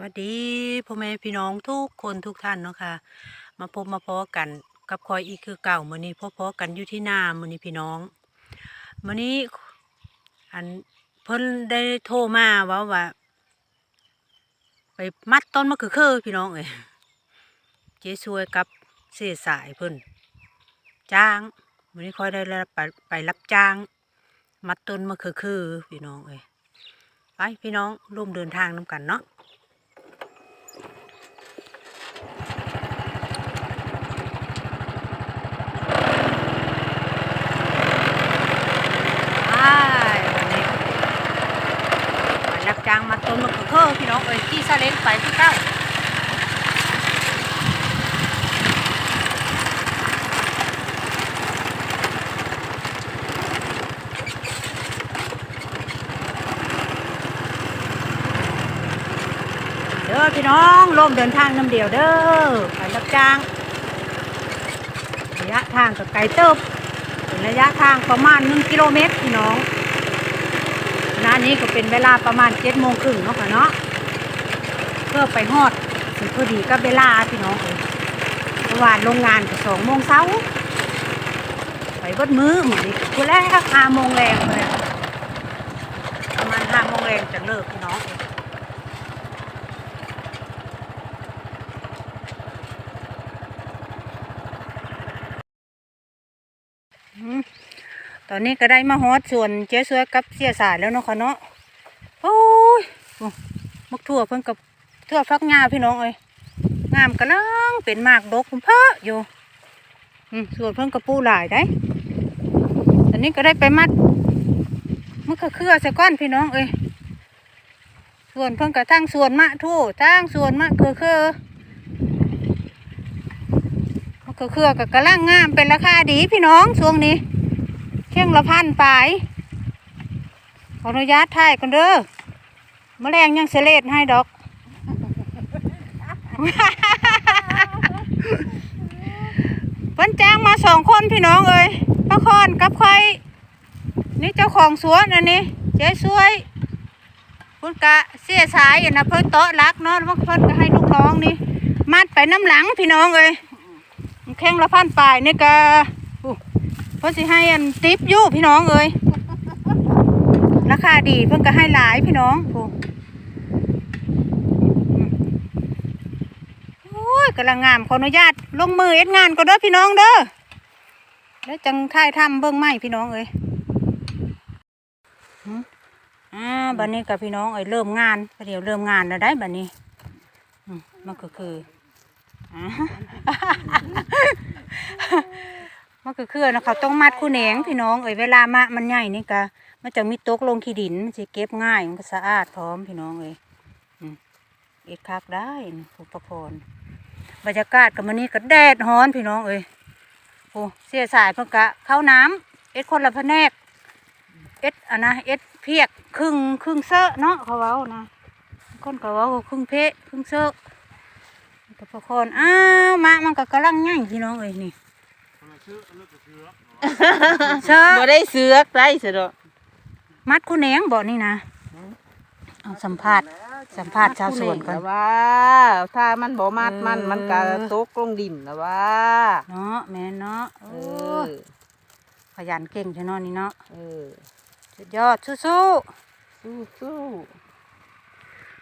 วัสดีพ่อแม่พี่น้องทุกคนทุกท่านเนาะค่ะ มาพบมาพอกันกับคอยอีกคือเก่ามือนี้พบพอกันอยู่ที่นามือนี้พี่น้องมือนี้อันเพิ่นได้โทรมาว่าว่า ไปมัดต้นมะเขือคือพี่น้องเอ้ยเจ๊ช่วยกับเสียสายเพิ่นจ้างมือนี้คอยได้ไปไปรับจ้าง มัดต้นมะเขือคือพี่น้องเอ้ยไปพี่น้องร่วมเดินทางนํกันเนาะ ใช่วันนี้ไปรับ จางมาต้นมะเขือเทศพี่น้องเอ้ยที่ซาเล้งไปที่เก้าเด้อพี่น้องร่วมเดินทางน้ำเดียวเด้อไปรับจ้างระยะทางกับไกลเติบเป็นระยะทางประมาณหนึ่งกิโลเมตรพี่น้อง นานี้ก็เป็นเวลาประมาณเจ็ดโมงครึ่งเนาะค่ะเนาะเพื่อไปฮอดถึงพอดีก็เวลาพี่น้องเมื่อวานโรงงานสองโมงเช้าไปเบดมือเหมือนนี้คือแรกห้าโมงแรงเลยประมาณห้าโมงแรงจะเลิกพี่น้องเอ้ยอืม ต อนนี้ก็ได้มาฮอดส่วนเจ๊สวยกับเสียสายแล้วเนาะค่ะเนาะโอ้ยมักทั่วเพิ่นกับทั่วฟักงาพี่น้องเอ้ยงามกำลังเป็นมากดกพุ่มเพออยู่ส่วนเพิ่นกับปูหลายได้ตอนนี้ก็ได้ไปมัดมะเขือเครือใส่ก้อนพี่น้องเอ้ยส่วนเพิ่นกับทั้งส่วนมะทั่ทั้งส่วนมะเขือเครือมะเขือเครือกับกำลังงามเป็นราคาดีพี่น้องช่วงนี้ ที่ยงละพันปลายขออนุญาตถ่ายกันเด้อแมลงยังเสเลดให้ดอกเพิ่นจ้างมาสองคนพี่น้องเอ้ยป้าคอนกับใครนี่เจ้าของสวนอันนี้ เจ๊สวยคุณกะเสียสายอันนะเพิ่นโต๊ะรักเนาะแล้วเพิ่นก็ให้ลูกน้องนี่ มัดไปน้ำหลังพี่น้องเอ้ยแข้งละพันปลายนี่กะ พิ่นสิให้อันติปอยู่พี่น้องเอ้ยราคาดีเพิ่นก็ให้หลายพี่น้องโอ้อืมโอ้ยกำลังงามขออนุญาตลงมือเอ็ดงานก็เด้อพี่น้องเด้อแล้วจังท่ายทำเบิ่งไม้พี่น้องเอ้ยอ่าบัดนี้กับพี่น้องเอ้ยเริ่มงานเดี๋ยวเริ่มงานแล้วได้บัดนี้มมันก็คือ อ่ามันก็คือนะเขาต้องมัดคู่แหนงพี่น้อง เอ้ยเวลามะมันใหญ่นี่กะมันจะมีตกลงขี้ดินมันจะเก็บง่ายมันก็สะอาดพร้อมพี่น้องเอ้ยเอ็ดคักได้อุปกรณ์บรรยากาศกับมันนี้ก็แดดฮ้อนพี่น้องเอ้ยโอ้เสียสายเพิ่งกะเข้าน้ำเอ็ดคนละแผนกเอ็ดอันนะเอ็ดเพียกครึ่งครึ่งเซอะเนาะเขาเว้านะคนเขาเว้าครึ่งเพะครึ่งเซอะอุปกรณ์อ้าวมะมันก็กำลังใหญ่พี่น้องเอ้ยนี่ เชอบ่ได้เสือกได้เสือดอกมัดคู่แหนงบอกนี่นะเอาสัมภาษณ์สัมภาษณ์ชาวสวนก่อนแต่ว่า ถ้ามันบ่มัดมันเออมันก็ตกลงดินแล้วว่า เนาะแม่เนาะเอโอ้อขยันเก่งใช่เนาะนี่เนาะเออสุดยอดสู้สู้สู้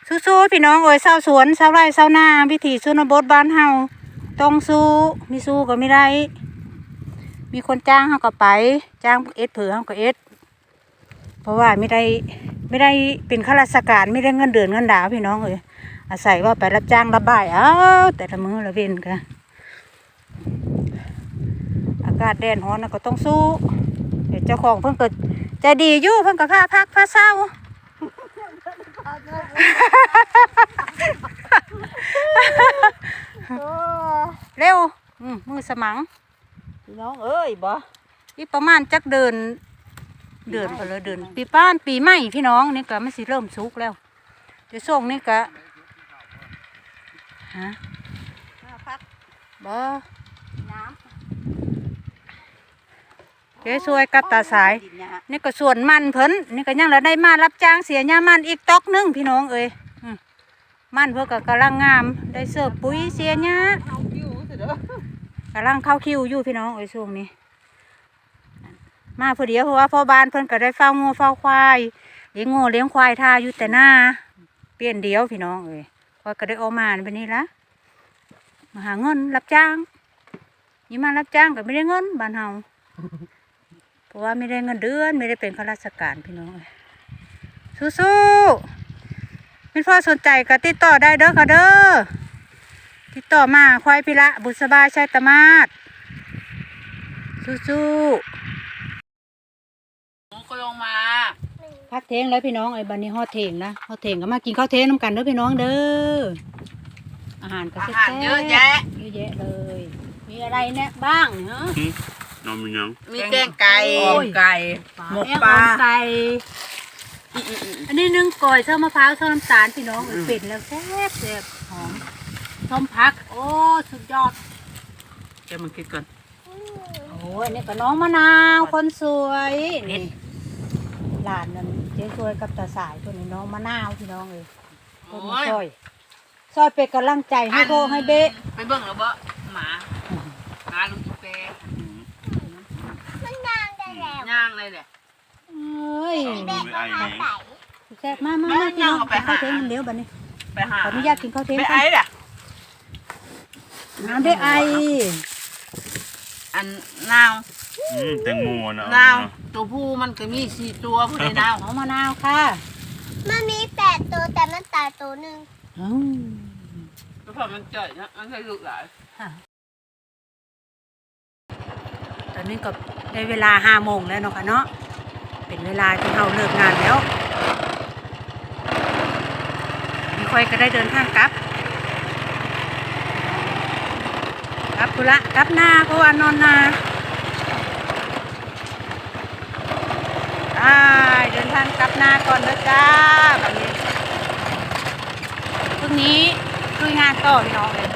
ๆสู้ๆพี่น้องเอ้ยชาวสวนชาวไร่ชาวนาวิถีชนบทบ้านเฮาต้องสู้มีสู้ก็ไม่ได้ มีคนจ้างเฮาก็ไป จ้างเอ็ดเผือเฮาก็เอ็ดเพราะว่าไม่ได้ไม่ได้เป็นข้าราชการไม่ได้เงินเดือนเงินดาวพี่น้องเอ้ยอาศัยว่าไปรับจ้างรับบ่ายเอ้าแต่ละมือละเว้นกันอากาศแดดร้อนน่ะก็ต้องสู้เดี๋ยวเจ้าของเพิ่นก็ใจดีอยู่เพิ่นก็พาพักพาเศร้าเร็วอืมมือสมัง พี่น้องเอ้ยบ่อีกประมาณจักเดิน เดือนก็เลยเดือนปีป้านปีใหม่พี่น้องนี่ก็มันสิเริ่มสุกแล้วเดี๋ยวส่งนี่ก็ฮะพักบ่น้เจ๊สวยกับตาสายดินเนี่ยฮะนี่ก็ส่วนมันเพิ่นนี่ก็ยังละได้มารับจ้างเสียยามันอีกตอกหนึงพี่น้องเอ้ยอืมมันเพื่อก็กำลังงาม ได้เสิร์ฟปุ๋ยเสียหญ้า กำลังเข้าคิวอยู่พี่น้องไอ้ช่วงนี้ มาพอดียวเพราะว่าพ่อบ้านเพิ่นก็ได้เฝ้างัวเฝ้าควายเลี้ยงงัวเลี้ยงควายท่าอยู่แต่หน้าเปลี่ยนเดียวพี่น้องเอ้ยคอยก็ได้ออกมาแบบนี้ละมาหาเงินรับจ้างนี่มารับจ้างก็ไม่ได้เงินบ้านเฮาเพราะว่าไม่ได้เงินเดือนไม่ได้เป็นข้าราชการพี่น้องเอ้สู้ๆเป็นพ่อสนใจก็ติดต่อได้เด้อค่ะเด้อ ติดต่อมาควายพิระบุษบาชัยตมาศสู้ๆก็ลงมาพักเทงแล้วพี่น้องไอ้บันนี้ฮอดเทงนะฮอดเทงก็มากินข้าวเทงน้ำกันเด้อพี่น้องเด้ออาหารก็อาแซ่บหารเยอะแยะ เยอะแยะเลย มีอะไรเนี่ยบ้างเนาะน้องมีหยังมีแกงไก่โอ้ย ไก่ หมกปลา แองอ่อนไก่อันนี้นึ่งก่อยเส้มมะพร้าวเส้มน้ำตาลพี่น้องเอ้ยเป็ดแล้วแซ่บแซ่บหอม ส้มพัก โอ้ สุดยอดแกมันคิดก่อนโอ้ยนี่ก็น้องมะนาวคนสวยนี่หลานนั่นเจ๊สวยกับตาสายคนนี้น้องมะนาวพี่น้องเอ้ยคนมาซอยซอยเป็นกำลังใจให้โบให้เบะไปเบิ่งแล้วบ่หมาหมาลุงอีเปมันย่างได้แล้วย่างเลยแหละเอ้ยเอาไปไอ้แหงแซ่บมากมากแม่มากพี่น้องเอาไปกินข้าวหาเทงมันเร็วบัดนี้ไปหาขออนุญาตกินข้าวเทงไปก่อไอ้นล่ะ น้ำได้ไออันนาวอืมแตงโมนะนาวตัวผู้มันก็มีสี่ตัวผู้ใดนาวน้องมะนาวค่ะมันมีแปดตัวแต่มันตายตัวหนึ่งอืมแล้วพอมันเจอนะมันเคยลูกหลายตอนนี้ก็ได้เวลาห้าโมงแล้วเนาะค่ะเนาะเป็นเวลาที่เราเลิกงานแล้วมีค่อยก็ได้เดินทางกลับ กลับคุละกลับนาเพราะว่านอนนาได้เดินทางกลับนาก่อนนะจ้าแบบนี้พรุ่งนี้คุยงานต่อพี่น้องเลย